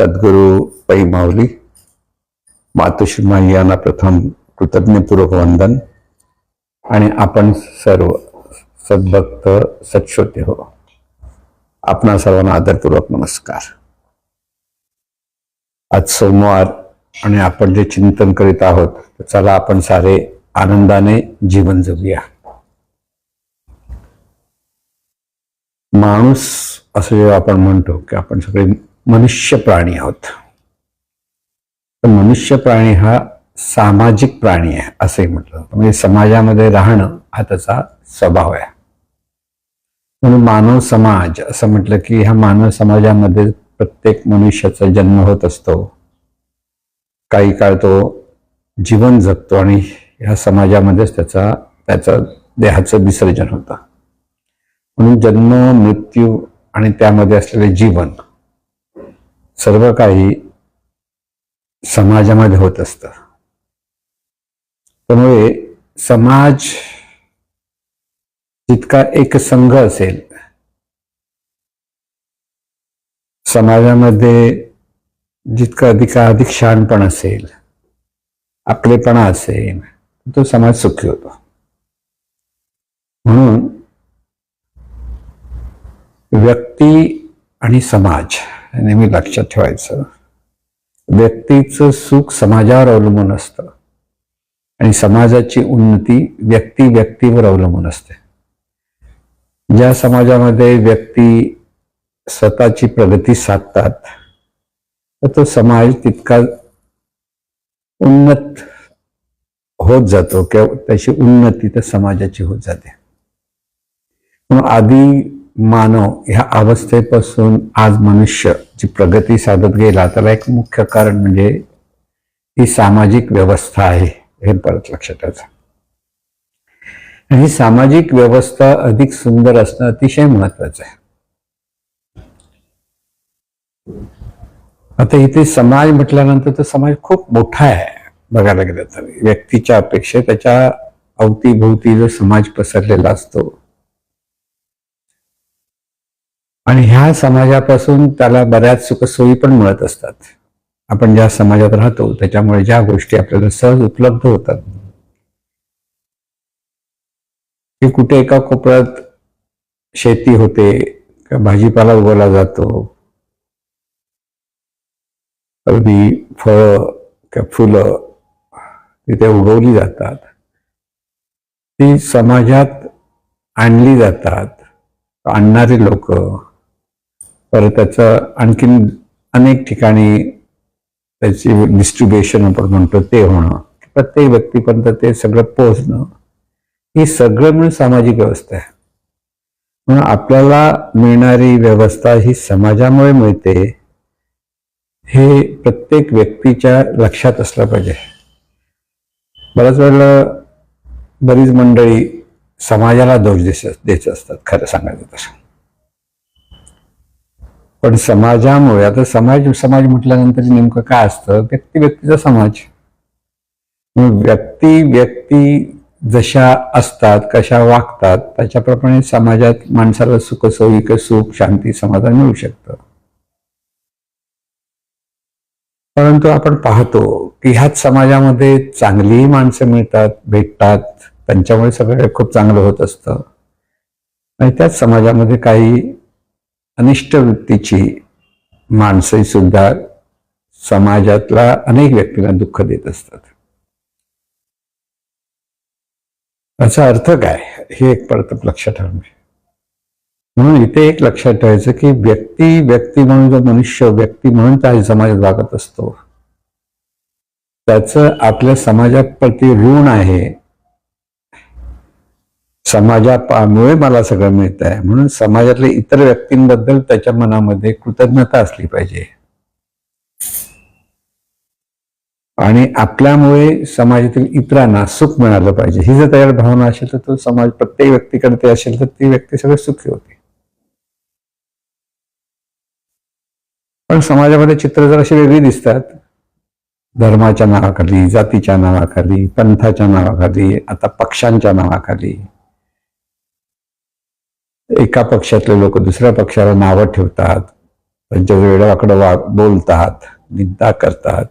सद्गुरू पै माऊली मातोश्री माई यांना प्रथम कृतज्ञपूर्वक वंदन. आणि आपण सर्व सद्भक्त सत्श्रोते हो. आपणा सर्वांना आदरपूर्वक नमस्कार. आज सोमवार आणि आपण जे चिंतन करीत आहोत तर चला आपण सारे आनंदाने जीवन जगूया. माणूस असं जेव्हा आपण म्हणतो की आपण सगळे मनुष्य प्राणी आहोत. तर मनुष्य प्राणी हा सामाजिक प्राणी आहे असंही म्हटलं. म्हणजे समाजामध्ये राहणं हा त्याचा स्वभाव आहे. म्हणून मानव समाज असं म्हटलं की ह्या मानव समाजामध्ये प्रत्येक मनुष्याचा जन्म होत असतो. काही काळ तो जीवन जगतो आणि ह्या समाजामध्येच त्याचा त्याचं देहाचं विसर्जन होतं. म्हणून जन्म मृत्यू आणि त्यामध्ये असलेले जीवन सर्व काही समाजामध्ये होत असतं. त्यामुळे समाज जितका एक संघ असेल समाजामध्ये जितका अधिकाधिक शहाणपण असेल आपलेपणा असेल तो समाज सुखी होतो. म्हणून व्यक्ती आणि समाज नेहमी लक्षात ठेवायचं. व्यक्तीचं सुख समाजावर अवलंबून असतं. आणि समाजाची उन्नती व्यक्ती व्यक्तीवर अवलंबून असते. ज्या समाजामध्ये व्यक्ती स्वतःची प्रगती साधतात तर तो समाज तितका उन्नत होत जातो किंवा त्याची उन्नती तर समाजाची होत जाते. म्हणून आधी मानव ह्या अवस्थेपासून आज मनुष्य जी प्रगती साधत गेला त्याला एक मुख्य कारण म्हणजे ही सामाजिक व्यवस्था आहे हे परत लक्षात यायचं ही सामाजिक व्यवस्था अधिक सुंदर असणं अतिशय महत्वाचं आहे. आता इथे समाज म्हटल्यानंतर तो समाज खूप मोठा आहे. बघायला गेलं तर व्यक्तीच्या अपेक्षेत त्याच्या अवतीभोवती जो समाज पसरलेला असतो आणि ह्या समाजापासून त्याला बऱ्याच सुखसोयी पण मिळत असतात. आपण ज्या समाजात राहतो त्याच्यामुळे ज्या गोष्टी आपल्याला सहज उपलब्ध होतात. की कुठे एका कोपऱ्यात शेती होते किंवा भाजीपाला उगवला जातो अगदी फळं किंवा फुलं तिथे उगवली जातात. ती समाजात आणली जातात. आणणारे लोक परत त्याचं आणखीन अनेक ठिकाणी त्याची डिस्ट्रीब्युशन आपण म्हणतो ते होणं. प्रत्येक व्यक्तीपर्यंत ते सगळं पोहोचणं ही सगळं मिळून सामाजिक व्यवस्था आहे. म्हणून आपल्याला मिळणारी व्यवस्था ही समाजामुळे मिळते हे प्रत्येक व्यक्तीच्या लक्षात असलं पाहिजे. बऱ्याच वेळेला बरीच मंडळी समाजाला दोष देत देत असतात खरं सांगायचं तसं पण समाजामुळे आता समाज समाज म्हटल्यानंतर नेमकं काय असतं? व्यक्ती व्यक्तीचा समाज. व्यक्ती व्यक्ती जशा असतात कशा वागतात त्याच्याप्रमाणे समाजात माणसाला सुख सोयी सुख शांती समाधान मिळू शकतं. परंतु आपण पाहतो की ह्याच समाजामध्ये चांगलीही माणसं मिळतात भेटतात. त्यांच्यामुळे सगळं खूप चांगलं होत असतं. आणि त्याच समाजामध्ये काही अनिष्ट वृत्तीची माणसंही सुद्धा समाजातला अनेक व्यक्तींना दुःख देत असतात. याचा अर्थ काय? हे एक परत लक्षात ठेवणे म्हणून इथे एक लक्षात ठेवायचं की व्यक्ती व्यक्ती म्हणून जो मनुष्य व्यक्ती म्हणून त्या समाजात वागत असतो. त्याचं आपल्या समाजाप्रती ऋण आहे. समाजामुळे मला सगळं मिळत आहे. म्हणून समाजातल्या इतर व्यक्तींबद्दल त्याच्या मनामध्ये कृतज्ञता असली पाहिजे. आणि आपल्यामुळे समाजातील इतरांना सुख मिळालं पाहिजे. ही जर त्याच्यावर भावना असेल तर तो समाज प्रत्येक व्यक्तीकडे ते असेल तर ती व्यक्ती सगळं सुखी होते. पण समाजामध्ये चित्र जर अशी वेगळी दिसतात धर्माच्या नावाखाली जातीच्या नावाखाली पंथाच्या नावाखाली आता पक्षांच्या नावाखाली एका पक्षातले लोक दुसऱ्या पक्षाला नावं ठेवतात त्यांच्या वेळाकडं वा बोलतात निंदा करतात.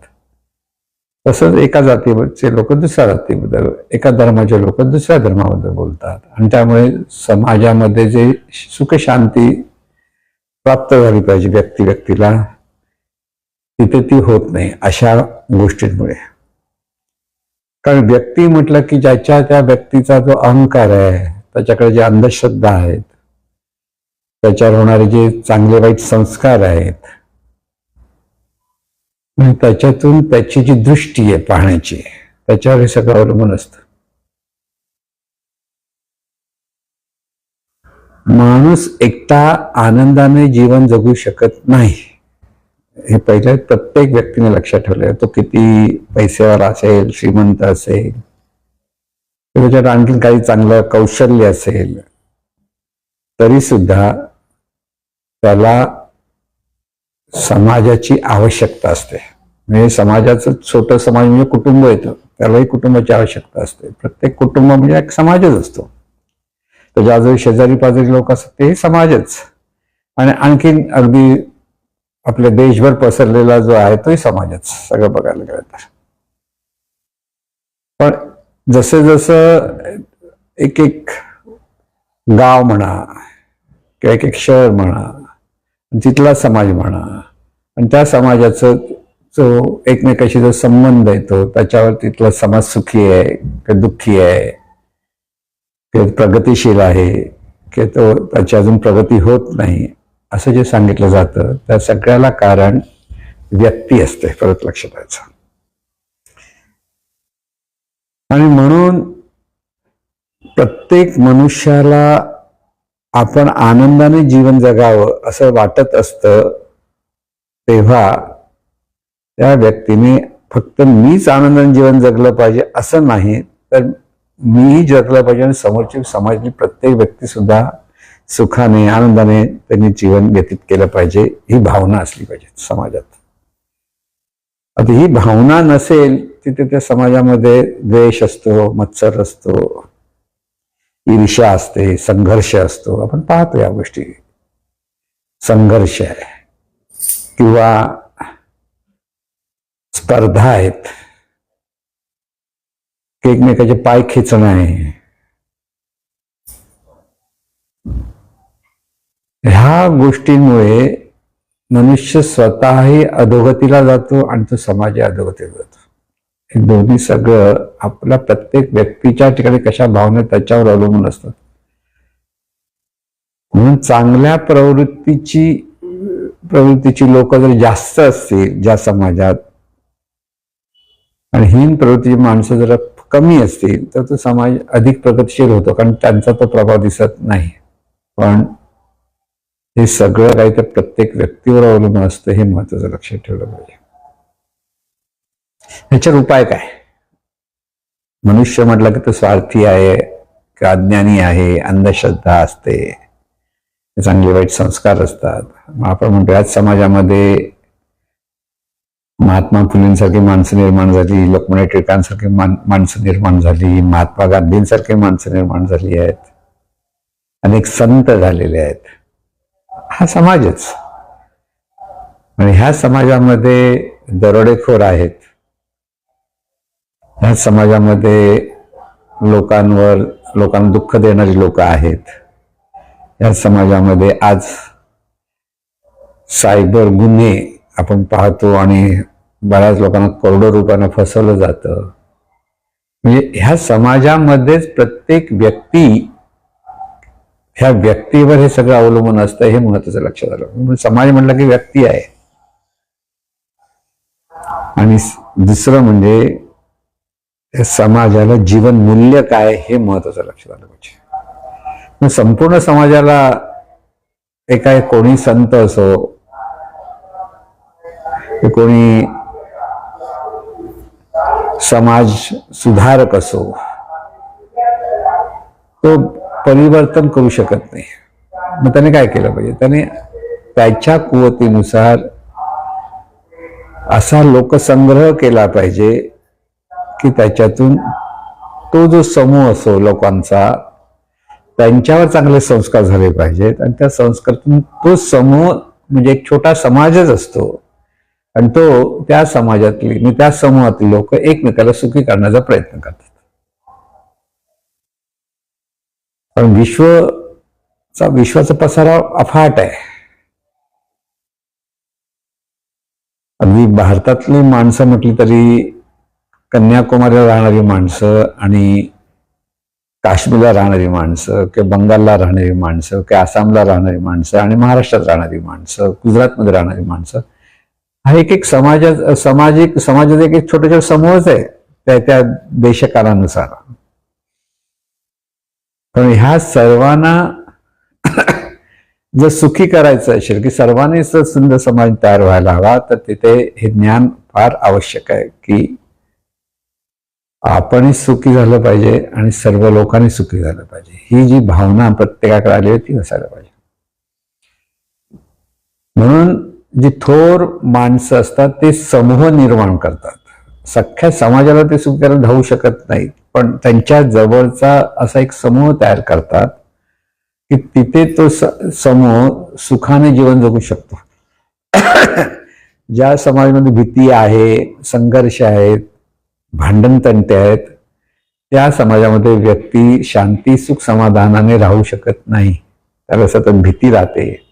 तसंच एका जातीचे लोक दुसऱ्या जातीबद्दल एका धर्माचे लोक दुसऱ्या धर्माबद्दल बोलतात. आणि त्यामुळे समाजामध्ये जे सुखशांती प्राप्त झाली पाहिजे व्यक्ती व्यक्तीला तिथे ती होत नाही अशा गोष्टींमुळे. कारण व्यक्ती म्हटलं की ज्याच्या त्या व्यक्तीचा जो अहंकार आहे त्याच्याकडे जे अंधश्रद्धा आहेत त्याच्यावर होणारे जे चांगले वाईट संस्कार आहेत त्याच्यातून त्याची जी दृष्टी आहे पाहण्याची त्याच्यावर हे सगळं अवलंबून असतं. माणूस एकटा आनंदाने जीवन जगू शकत नाही. हे पहिले प्रत्येक व्यक्तीने लक्षात ठेवलं तो किती पैसेवर असेल श्रीमंत असेल त्याच्यात आणखी काही चांगलं कौशल्य असेल तरी सुद्धा त्याला समाजाची आवश्यकता असते. म्हणजे समाजाचं छोटं समाज म्हणजे कुटुंब येतं. त्यालाही कुटुंबाची आवश्यकता असते. प्रत्येक कुटुंब म्हणजे एक समाजच असतो. त्याच्या आजूबाजू शेजारी पाजारी लोक असतात तेही समाजच. आणि आणखीन अगदी आपल्या देशभर पसरलेला जो आहे तोही समाजच. सगळं बघायला गेलं तर. पण जसं जसं एक एक गाव म्हणा किंवा एक एक शहर म्हणा तिथला समाज म्हणा. आणि त्या समाजाचं जो एकमेकाशी जो संबंध येतो त्याच्यावर तिथला समाज सुखी आहे की दुःखी आहे? ते प्रगतिशील आहे की तो त्याची अजून प्रगती होत नाही? असं जे सांगितलं जातं त्या सगळ्याला कारण व्यक्ती असते परत लक्षात द्यायचं आणि म्हणून प्रत्येक मनुष्याला आपण आनंदाने जीवन जगावं असं वाटत असतं तेव्हा त्या व्यक्तीने फक्त मीच आनंदाने जीवन जगलं पाहिजे असं नाही तर मीही जगलं पाहिजे आणि समोरची समाजातली प्रत्येक व्यक्ती सुद्धा सुखाने आनंदाने त्यांनी जीवन व्यतीत केलं पाहिजे ही भावना असली पाहिजे समाजात. आता ही भावना नसेल तिथे त्या समाजामध्ये द्वेष असतो मत्सर असतो ईर्ष्या असते संघर्ष असतो. आपण पाहतो या गोष्टी. संघर्ष आहे. किंवा स्पर्धा आहेत. एकमेकाचे पाय खेचणं. आहे ह्या गोष्टींमुळे मनुष्य स्वतःही अधोगतीला जातो आणि तो समाज अधोगतीला जातो. हे दोन्ही सगळं आपल्या प्रत्येक व्यक्तीच्या ठिकाणी कशा भावना त्याच्यावर अवलंबून असतात म्हणून चांगल्या प्रवृत्तीची प्रवृत्तीची लोक जर जास्त असतील ज्या समाजात आणि हीन प्रवृत्तीची माणसं जर कमी असतील तर तो समाज अधिक प्रगतिशील होतो कारण त्यांचा तो प्रभाव दिसत नाही. पण हे सगळं काही तर प्रत्येक व्यक्तीवर अवलंबून असतं हे महत्वाचं लक्षात ठेवलं पाहिजे. ह्याच्यावर उपाय काय? मनुष्य म्हटलं की तो स्वार्थी आहे की अज्ञानी आहे अंधश्रद्धा असते. चांगले वाईट संस्कार असतात. मग आपण म्हणतो याच समाजामध्ये महात्मा फुलेंसारखी माणसं निर्माण झाली लोकमान्य टिळकांसारखी मान माणसं निर्माण झाली महात्मा गांधींसारखी माणसं निर्माण झाली आहेत. अनेक संत झालेले आहेत. हा समाजच. आणि ह्या समाजामध्ये दरोडेखोर आहेत. ह्या समाजामध्ये लोकांवर लोकांना दुःख देणारी लोक आहेत. या समाजामध्ये आज सायबर गुन्हे आपण पाहतो आणि बऱ्याच लोकांना करोडो रुपयांना फसवलं जातं. म्हणजे ह्या समाजामध्येच प्रत्येक व्यक्ती ह्या व्यक्तीवर हे सगळं अवलंबून असतं हे महत्वाचं लक्षात आलं. समाज म्हटलं की व्यक्ती आहे. आणि दुसरं म्हणजे समाजाला जीवन मूल्य काय हे महत्वाचं लक्षात आलं पाहिजे. मग संपूर्ण समाजाला एका कोणी संत असो कोणी समाज सुधारक असो तो परिवर्तन करू शकत नाही. मग त्याने काय केलं पाहिजे? त्याने त्याच्या कुवतीनुसार असा लोकसंग्रह केला पाहिजे की त्याच्यातून तो जो समूह असो लोकांचा त्यांच्यावर चांगले संस्कार झाले पाहिजेत आणि त्या संस्कारातून तो समूह म्हणजे एक छोटा समाजच असतो. आणि तो त्या समाजातली म्हणजे त्या समूहातील लोक एकमेकाला सुखी करण्याचा प्रयत्न करतात. पण विश्वचा विश्वाचा पसारा अफाट आहे. अगदी भारतातली माणसं म्हटली तरी कन्याकुमारीला राहणारी माणसं आणि काश्मीरला राहणारी माणसं किंवा बंगालला राहणारी माणसं किंवा आसामला राहणारी माणसं आणि महाराष्ट्रात राहणारी माणसं गुजरातमध्ये राहणारी माणसं हा एक एक समाजात सामाजिक समाजाचा एक एक छोटे छोटे समूहच आहे त्या त्या देशकालानुसार. पण ह्या सर्वांना जर सुखी करायचं असेल की सर्वांनीच जर सुंदर समाज तयार व्हायला हवा तर तिथे हे ज्ञान फार आवश्यक आहे की आपणही सुखी झालं पाहिजे आणि सर्व लोकांनी सुखी झालं पाहिजे. ही जी भावना प्रत्येकाकडे आली आहे ती असायला पाहिजे. म्हणून जी थोर माणसं असतात ते समूह निर्माण करतात. सख्या समाजाला ते सुखी करायला धावू शकत नाहीत पण त्यांच्या जवळचा असा एक समूह तयार करतात की तिथे तो समूह सुखाने जीवन जगू शकतो. ज्या समाजामध्ये भीती आहे संघर्ष आहेत भांडणतंटे आहेत. त्या समाजामध्ये व्यक्ती शांती सुख समाधानाने राहू शकत नाही. त्याला सतत भीती राहते.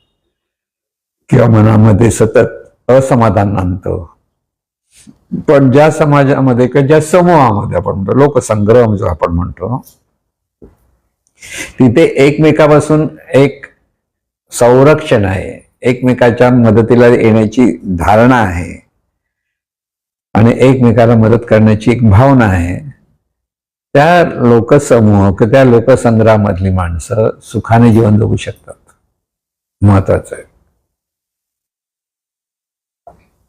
किंवा मनामध्ये सतत असमाधान आणतं. पण ज्या समाजामध्ये किंवा ज्या समूहामध्ये आपण म्हणतो लोकसंग्रह जो आपण म्हणतो तिथे एकमेकापासून एक संरक्षण आहे. एकमेकाच्या मदतीला येण्याची धारणा आहे. एकमेकाला मदत करण्याची एक भावना आहे. त्या लोकसमूह किंवा त्या लोकसंग्रहामधली माणसं सुखाने जीवन जगू शकतात. महत्वाचं आहे.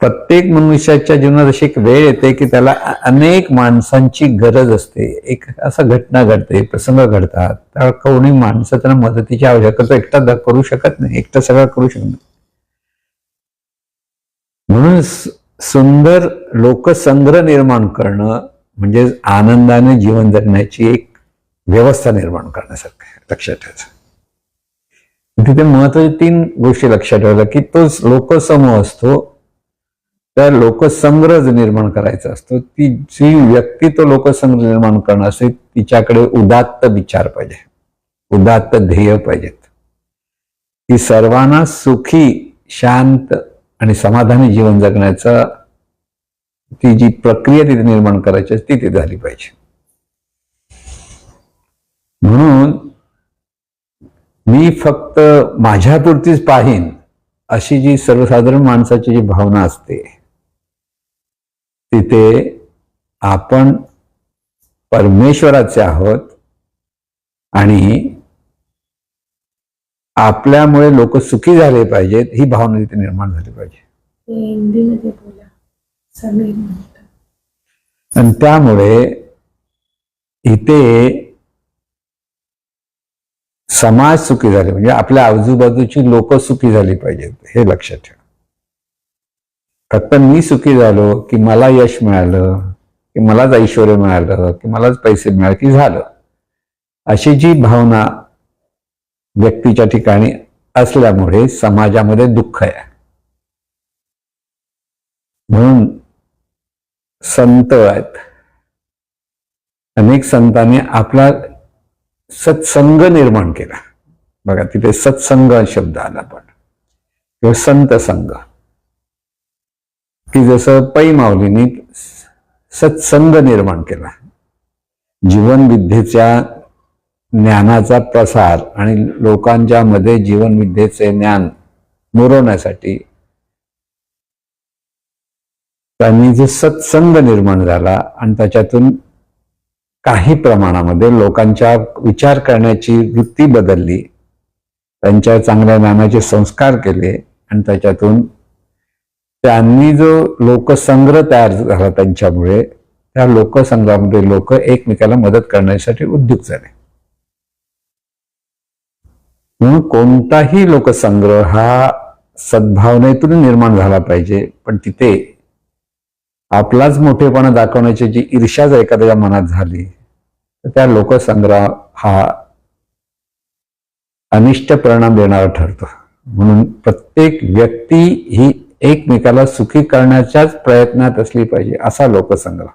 प्रत्येक मनुष्याच्या जीवनात अशी एक वेळ येते की त्याला अनेक माणसांची गरज असते. एक असं घटना घडते प्रसंग घडतात. त्या कोणी माणसं त्यांना मदतीची आवश्यकता एकटा करू शकत नाही एकटा सगळं करू शकत नाही. म्हणून सुंदर लोकसंग्रह निर्माण करणं म्हणजे आनंदाने जीवन जगण्याची एक व्यवस्था निर्माण करण्यासारखं आहे लक्षात ठेवायचं. तिथे महत्त्वाचे तीन गोष्टी लक्षात ठेवल्या की तो लोकसमूह असतो त्या लोकसंग्रह निर्माण करायचा असतो ती जी व्यक्ती तो लोकसंग्रह निर्माण करणं असेल तिच्याकडे उदात्त विचार पाहिजे उदात्त ध्येय पाहिजेत. ती सर्वांना सुखी शांत आणि समाधानी जीवन जगण्याचा ती जी प्रक्रिया तिथे निर्माण करायची असते ती तिथे झाली पाहिजे. म्हणून मी फक्त माझ्यापुरतीच पाहीन अशी जी सर्वसाधारण माणसाची जी भावना असते तिथे आपण परमेश्वराचे आहोत आणि आपल्यामुळे लोक सुखी झाले पाहिजेत ही भावना तिथे निर्माण झाली पाहिजे. आणि त्यामुळे इथे समाज सुखी झाले म्हणजे आपल्या आजूबाजूची लोक सुखी झाली पाहिजेत हे लक्षात ठेवा. फक्त मी सुखी झालो की मला यश मिळालं की मलाच ऐश्वर मिळालं की मलाच पैसे मिळाले की झालं. अशी जी भावना व्यक्तीच्या ठिकाणी असल्यामुळे समाजामध्ये दुःख आहे. म्हणून संत आहेत. अनेक संतांनी आपला सत्संग निर्माण केला. बघा तिथे सत्संग शब्द आला पण. किंवा संत संघ. की जसं पै माऊलींनी सत्संग निर्माण केला. जीवन विद्येच्या ज्ञानाचा प्रसार आणि लोकांच्या मध्ये जीवनविद्येचे ज्ञान मुरवण्यासाठी त्यांनी जे सत्संग निर्माण झाला आणि त्याच्यातून काही प्रमाणामध्ये लोकांच्या विचार करण्याची वृत्ती बदलली त्यांच्या चांगल्या ज्ञानाचे संस्कार केले आणि त्याच्यातून त्यांनी जो लोकसंग्रह तयार झाला त्यांच्यामुळे त्या लोकसंग्रहामध्ये लोक एकमेकाला मदत करण्यासाठी उद्युक्त झाले. म्हणून कोणताही लोकसंग्रह हा सद्भावनेतून निर्माण झाला पाहिजे पण तिथे आपलाच मोठेपणा दाखवण्याची जी ईर्षा जर एखाद्याच्या मनात झाली तर त्या लोकसंग्रह हा अनिष्ट परिणाम देणारा ठरतो. म्हणून प्रत्येक व्यक्ती ही एकमेकाला सुखी करण्याच्याच प्रयत्नात असली पाहिजे असा लोकसंग्रह.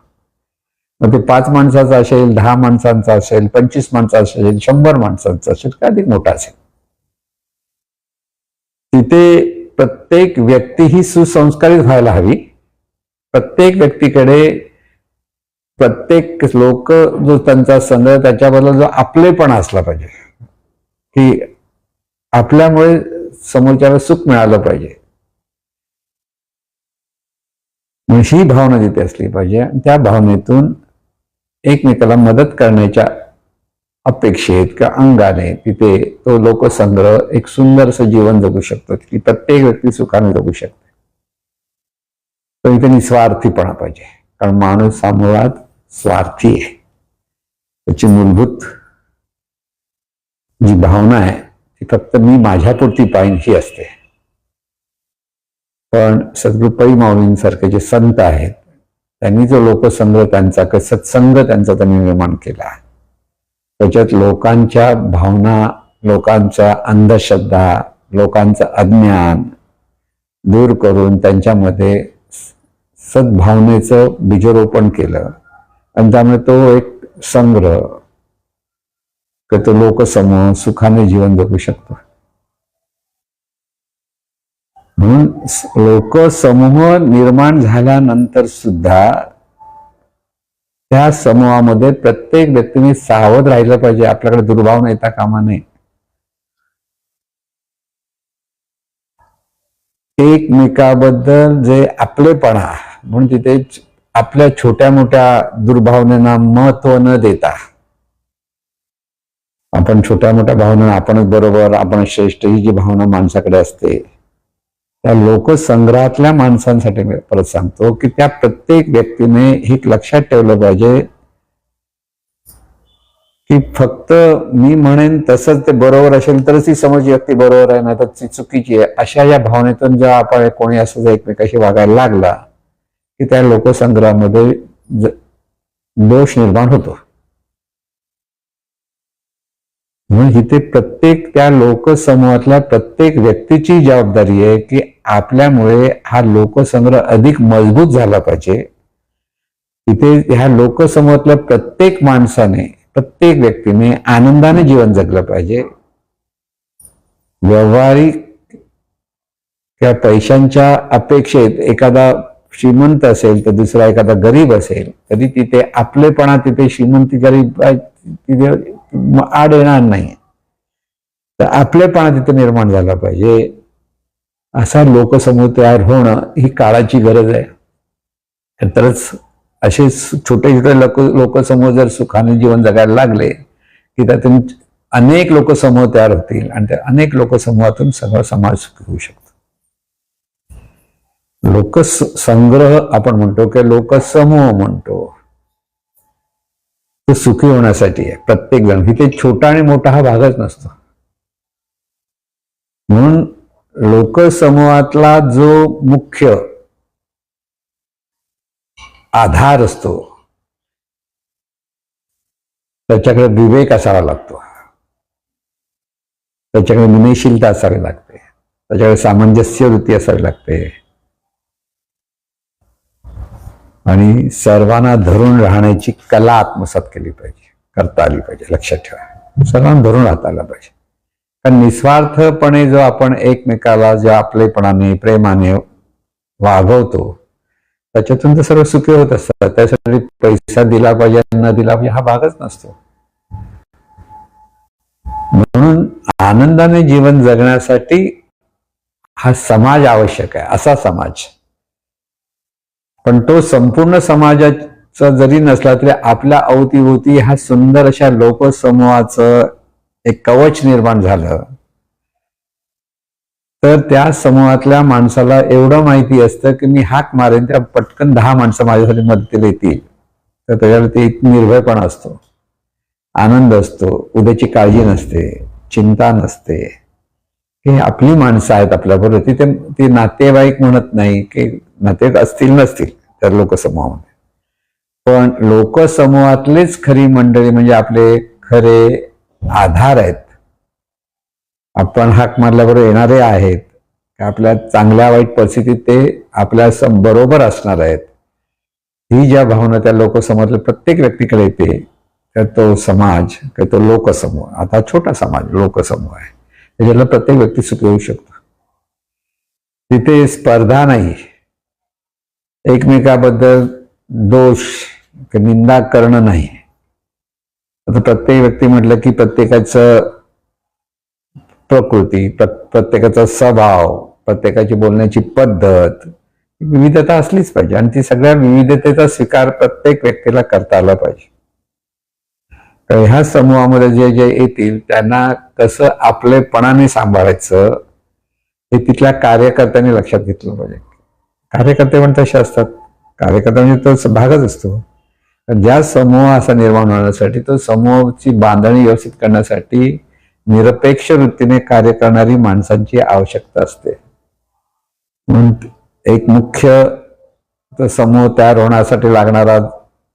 मग ते पाच माणसाचा असेल दहा माणसांचा असेल पंचवीस माणसाचा असेल शंभर माणसांचा असेल का अधिक मोठा असेल. तिथे प्रत्येक व्यक्ती ही सुसंस्कारित व्हायला हवी. प्रत्येक व्यक्तीकडे प्रत्येक लोक जो त्यांचा संग्रह त्याच्याबद्दल जो आपलेपणा असला पाहिजे. की आपल्यामुळे समोरच्याला सुख मिळालं पाहिजे. म्हणजे ही भावना तिथे असली पाहिजे. त्या भावनेतून एकमेकाला मदत करण्याच्या अपेक्षेत किंवा अंगाने तिथे तो लोकसंग्रह एक सुंदरसं जीवन जगू शकतो. की प्रत्येक व्यक्ती सुखाने जगू शकते. पण इथे निस्वार्थीपणा पाहिजे. कारण माणूस हा मुळात स्वार्थी आहे. त्याची मूलभूत जी भावना आहे ती फक्त मी माझ्यापुरती पाहिन ही असते. पण सद्गुरुपरी माऊलींसारखे जे संत आहेत त्यांनी जो लोकसंग्रह त्यांचा सत्संग त्यांचा त्यांनी निर्माण केला त्याच्यात लोकांच्या भावना लोकांचा अंधश्रद्धा लोकांचं अज्ञान दूर करून त्यांच्यामध्ये सद्भावनेचं बीजरोपण केलं. आणि त्यामुळे तो एक संग्रह तर तो लोकसमूह सुखाने जीवन जगू शकतो. म्हणून लोकसमूह निर्माण झाल्यानंतर सुद्धा त्या समूहामध्ये प्रत्येक व्यक्तीने सावध राहिलं पाहिजे. आपल्याकडे दुर्भावना येता कामा नये. एकमेकाबद्दल जे आपलेपणा म्हणून तिथे आपल्या छोट्या मोठ्या दुर्भावनेना महत्त्व न देता. आपण छोट्या मोठ्या भावना आपणच बरोबर आपण श्रेष्ठ ही जी भावना माणसाकडे असते त्या लोकसंग्रहातल्या माणसांसाठी मी परत सांगतो की त्या प्रत्येक व्यक्तीने हे लक्षात ठेवलं पाहिजे की फक्त मी म्हणेन तसंच ते बरोबर असेल तरच ती समज व्यक्ती बरोबर आहे ना तर ती चुकीची आहे. अशा या भावनेतून जेव्हा आपण कोणी असं जर एकमेकाशी वागायला लागला की त्या लोकसंग्रहामध्ये दोष निर्माण होतो. म्हणून इथे प्रत्येक त्या लोकसमूहातल्या प्रत्येक व्यक्तीची जबाबदारी आहे की आपल्यामुळे हा लोकसंग्रह अधिक मजबूत झाला पाहिजे. तिथे ह्या लोकसमूहातल्या प्रत्येक माणसाने प्रत्येक व्यक्तीने आनंदाने जीवन जगलं पाहिजे. व्यावहारिक किंवा पैशांच्या अपेक्षेत एखादा श्रीमंत असेल तर दुसरा एखादा गरीब असेल तरी तिथे आपलेपणा तिथे श्रीमंती गरीब तिथे आड येणार नाही. तर आपलेपणा तिथे निर्माण झाला पाहिजे. असा लोकसमूह तयार होणं ही काळाची गरज आहे. तरच असे छोटे छोटे लोक लोकसमूह जर सुखाने जीवन जगायला लागले की त्यातून अनेक लोकसमूह तयार होतील आणि त्या अनेक लोकसमूहातून सगळं समाज सुखी होऊ शकतो. लोकसंग्रह आपण म्हणतो की लोकसमूह म्हणतो. तो सुखी होण्यासाठी आहे. प्रत्येक जण. इथे छोटा आणि मोठा हा भागच नसतो. म्हणून लोकसमूहातला जो मुख्य आधार असतो त्याच्याकडे विवेक असावा लागतो. त्याच्याकडे विनयशीलता असावी लागते. त्याच्याकडे सामंजस्य वृत्ती असावी लागते. आणि सर्वांना धरून राहण्याची कला आत्मसात केली पाहिजे करता आली पाहिजे लक्षात ठेवा. सर्वांना धरून राहता आलं पाहिजे. कारण निस्वार्थपणे जो आपण एकमेकाला जे आपलेपणाने प्रेमाने वागवतो त्याच्यातून तर सर्व सुखी होत असतात. त्यासाठी पैसा दिला पाहिजे न दिला पाहिजे हा भागच नसतो. म्हणून आनंदाने जीवन जगण्यासाठी हा समाज आवश्यक आहे असा समाज. पण तो संपूर्ण समाजाचा जरी नसला तरी आपल्या अवतीभोवती हा सुंदर अशा लोकसमूहाचं एक कवच निर्माण झालं. तर त्या समूहातल्या माणसाला एवढं माहिती असतं की मी हाक मारेन त्या पटकन दहा माणसं माझ्यासाठी मदतीला येतील. तर त्याच्यावरती एक निर्भयपणा असतो. आनंद असतो उद्याची काळजी नसते चिंता नसते. की आपली माणसं आहेत आपल्याबरोबर तिथे ती नातेवाईक म्हणत नाही की नातेत असतील नसतील तर लोकसमूहामध्ये. पण लोकसमूहातलेच खरी मंडळी म्हणजे आपले खरे आधार आहेत. आपण हाक मारल्याबरोबर येणारे आहेत. आपल्या चांगल्या वाईट परिस्थितीत ते आपल्या बरोबर असणार आहेत. ही ज्या भावना त्या लोकसमूहातल्या प्रत्येक व्यक्तीकडे येते तर तो समाज किंवा तो लोकसमूह. आता छोटा समाज लोकसमूह आहे. त्याच्यातला प्रत्येक व्यक्ती सुखी होऊ शकतो. तिथे स्पर्धा नाही. एकमेकाबद्दल दोष निंदा करणं नाही. आता प्रत्येक व्यक्ती म्हटलं की प्रत्येकाचं प्रकृती प्रत्येकाचा स्वभाव प्रत्येकाची बोलण्याची पद्धत विविधता असलीच पाहिजे. आणि ती सगळ्या विविधतेचा स्वीकार प्रत्येक व्यक्तीला करता आला पाहिजे. तर ह्या समूहामध्ये जे जे येतील त्यांना कसं आपलेपणाने सांभाळायचं हे तिथल्या कार्यकर्त्यांनी लक्षात घेतलं पाहिजे. कार्यकर्ते पण तसे असतात. कार्यकर्ता म्हणजे तो भागच असतो. ज्या समूह असा निर्माण होण्यासाठी तो समूहाची बांधणी व्यवस्थित करण्यासाठी निरपेक्ष वृत्तीने कार्य करणारी माणसांची आवश्यकता असते. म्हणून एक मुख्य समूह तयार होण्यासाठी लागणारा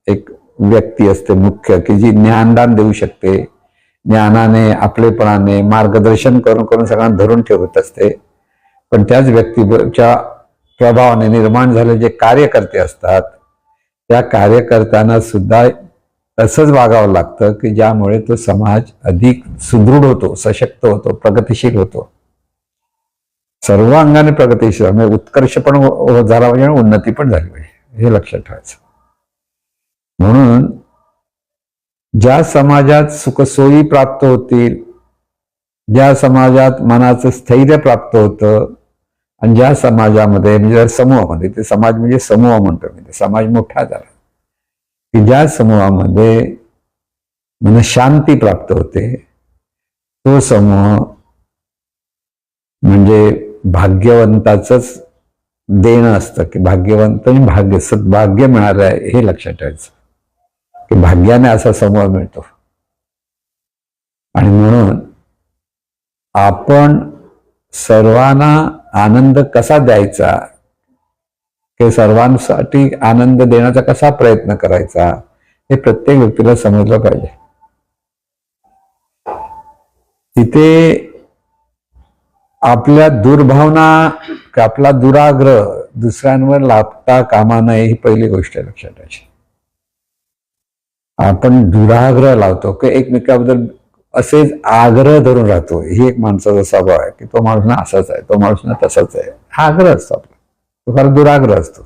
एक व्यक्ती असते मुख्य की जी ज्ञानदान देऊ शकते. ज्ञानाने आपलेपणाने मार्गदर्शन करून करून सगळ्यांना धरून ठेवत असते. पण त्याच व्यक्तीच्या प्रभावाने निर्माण झाले जे कार्यकर्ते असतात त्या कार्यकर्त्यांना सुद्धा तसंच वागावं लागतं की ज्यामुळे तो समाज अधिक सुदृढ होतो सशक्त होतो प्रगतिशील होतो. सर्व अंगाने प्रगतिशील म्हणजे उत्कर्ष पण हो, हो, झाला पाहिजे आणि उन्नती पण झाली पाहिजे हे लक्षात ठेवायचं. म्हणून ज्या समाजात सुखसोयी प्राप्त होतील ज्या समाजात मनाचं स्थैर्य प्राप्त होतं आणि ज्या समाजामध्ये म्हणजे जर समूहामध्ये ते समाज म्हणजे समूह म्हणतो मी ते समाज मोठा झाला. की ज्या समूहामध्ये मन शांती प्राप्त होते तो समूह म्हणजे भाग्यवंताचंच देणं असतं की भाग्यवंत आणि भाग्य सद्भाग्य मिळालं आहे हे लक्षात ठेवायचं. की भाग्याने असा समूह मिळतो. आणि म्हणून आपण सर्वांना आनंद कसा द्यायचा हे सर्वांसाठी आनंद देण्याचा कसा प्रयत्न करायचा हे प्रत्येक व्यक्तीला समजलं पाहिजे. तिथे आपल्या दुर्भावना आपला दुराग्रह दुसऱ्यांवर लाभता कामा नये ही पहिली गोष्ट लक्षात ठेवायची. आपण दुराग्रह लावतो की एकमेकाबद्दल असेच आग्रह धरून राहतो. ही एक माणसाचा स्वभाव आहे की तो माणूस ना असाच आहे तो माणूस ना तसाच आहे. हा आग्रह असतो आपला. तो फार दुराग्रह असतो.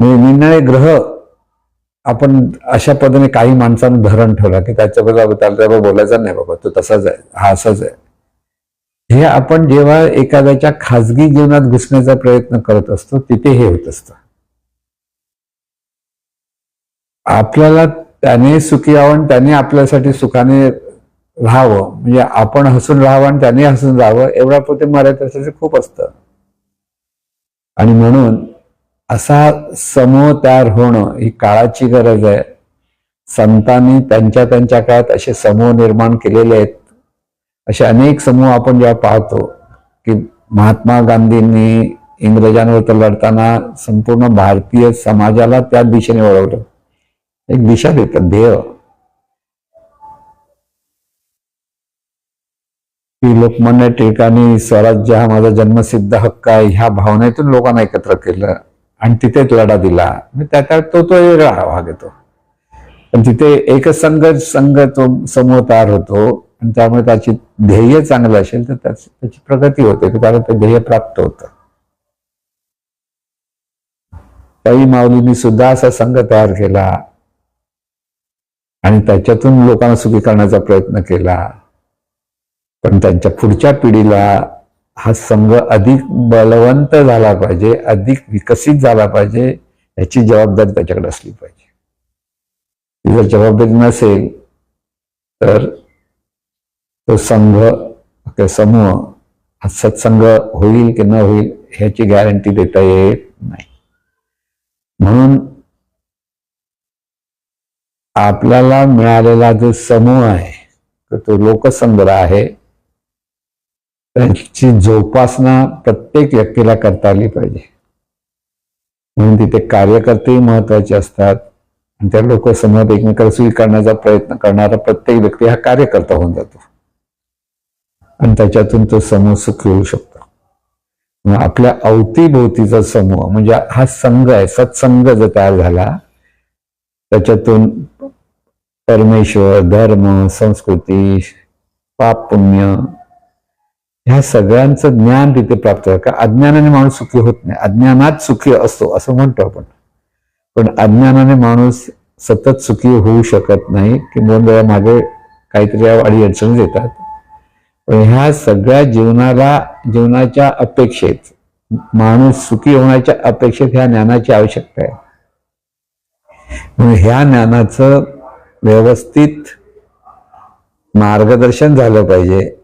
म्हणजे निर्णय ग्रह आपण अशा पद्धतीने काही माणसानं धरण ठेवला की त्याच्याबद्दल त्याला बोलायचं नाही बाबा तो तसाच आहे हा असाच आहे. हे आपण जेव्हा एखाद्याच्या खाजगी जीवनात घुसण्याचा प्रयत्न करत असतो तिथे हे होत असतं. आपल्याला त्याने सुखी यावं आणि त्याने आपल्यासाठी सुखाने राहावं. म्हणजे आपण हसून राहावं आणि त्याने हसून राहावं एवढा पोते मर्यादा खूप असतं. आणि म्हणून असा समूह तयार होणं ही काळाची गरज आहे. संतांनी त्यांच्या त्यांच्या काळात असे समूह निर्माण केलेले आहेत. असे अनेक समूह आपण जेव्हा पाहतो की महात्मा गांधींनी इंग्रजांवर तर लढताना संपूर्ण भारतीय समाजाला त्या दिशेने वळवलं. एक दिशा देतात ध्येय. की लोकमान्य टिळकांनी स्वराज्य हा माझा जन्मसिद्ध हक्क आहे ह्या भावनेतून लोकांना एकत्र केलं आणि तिथेच लढा दिला. त्या काळात तो तो वेगळा भाग येतो पण तिथे एकच संघ संघ तो समूह तयार होतो आणि त्यामुळे त्याची ध्येय चांगलं असेल तर त्याची त्याची प्रगती होते त्याला ते ध्येय प्राप्त होतं. काही माऊलींनी सुद्धा असा संघ तयार केला. आणि त्याच्यातून लोकांना सुखी करण्याचा प्रयत्न केला. पण त्यांच्या पुढच्या पिढीला हा संघ अधिक बलवंत झाला पाहिजे अधिक विकसित झाला पाहिजे याची जबाबदारी त्याच्याकडे असली पाहिजे. ती जर जबाबदारी नसेल तर तो संघ किंवा समूह हा सत्संग होईल की न होईल ह्याची गॅरंटी देता येत नाही. म्हणून आपल्याला मिळालेला जो समूह आहे तर तो लोकसंग्रह आहे. त्यांची जोपासना प्रत्येक व्यक्तीला करता आली पाहिजे. म्हणून तिथे कार्यकर्तेही महत्त्वाचे असतात. आणि त्या लोकसमूहात एकमेकाला स्वीकारण्याचा प्रयत्न करणारा प्रत्येक व्यक्ती हा कार्यकर्ता होऊन जातो. आणि त्याच्यातून तो समूह सुखी होऊ शकतो. मग आपल्या अवतीभोवतीचा समूह म्हणजे हा संघ आहे सत्संग जर तयार झाला त्याच्यातून परमेश्वर धर्म संस्कृती पाप पुण्य ह्या सगळ्यांचं ज्ञान तिथे प्राप्त होतं का अज्ञानाने माणूस सुखी होत नाही? अज्ञानात सुखी असतो असं म्हणतो आपण. पण अज्ञानाने माणूस सतत सुखी होऊ शकत नाही की दोन वेळा मागे काहीतरी अडी अडचणी येतात पण ह्या सगळ्या जीवनाला जीवनाच्या अपेक्षेत माणूस सुखी होण्याच्या अपेक्षेत ह्या ज्ञानाची आवश्यकता आहे. म्हणून ह्या ज्ञानाचं व्यवस्थित मार्गदर्शन झालं पाहिजे.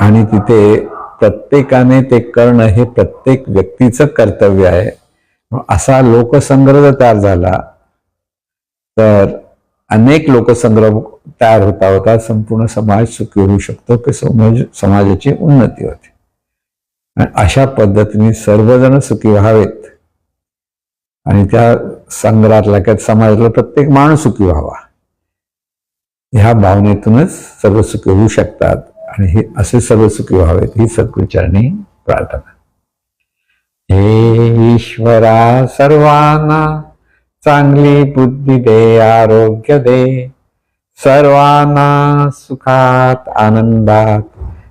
आणि तिथे प्रत्येकाने ते करणं हे प्रत्येक व्यक्तीचं कर्तव्य आहे. असा लोकसंग्रह जर तयार झाला तर अनेक लोकसंग्रह तयार होता होता संपूर्ण समाज सुखी होऊ शकतो की समाज समाजाची उन्नती होते. अशा पद्धतीने सर्वजण सुखी व्हावेत. आणि त्या संग्रहातला किंवा समाजातला प्रत्येक माणूस सुखी व्हावा. ह्या भावनेतूनच सर्व सुखी होऊ शकतात आणि हे असे सर्व सुखी व्हावेत ही सद्गुरुचरणी प्रार्थना. हे ईश्वरा सर्वांना चांगली बुद्धी दे आरोग्य दे. सर्वांना सुखात आनंदात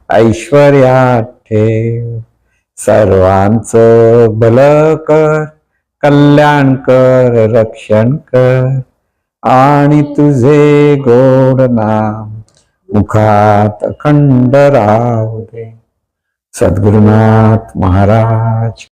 ऐश्वर्यात ठेव. सर्वांचं भलं कर. कल्याण कर रक्षण कर आणि तुझे गोड नाम मुखात अखंड राहू दे. सद्गुरुनाथ महाराज.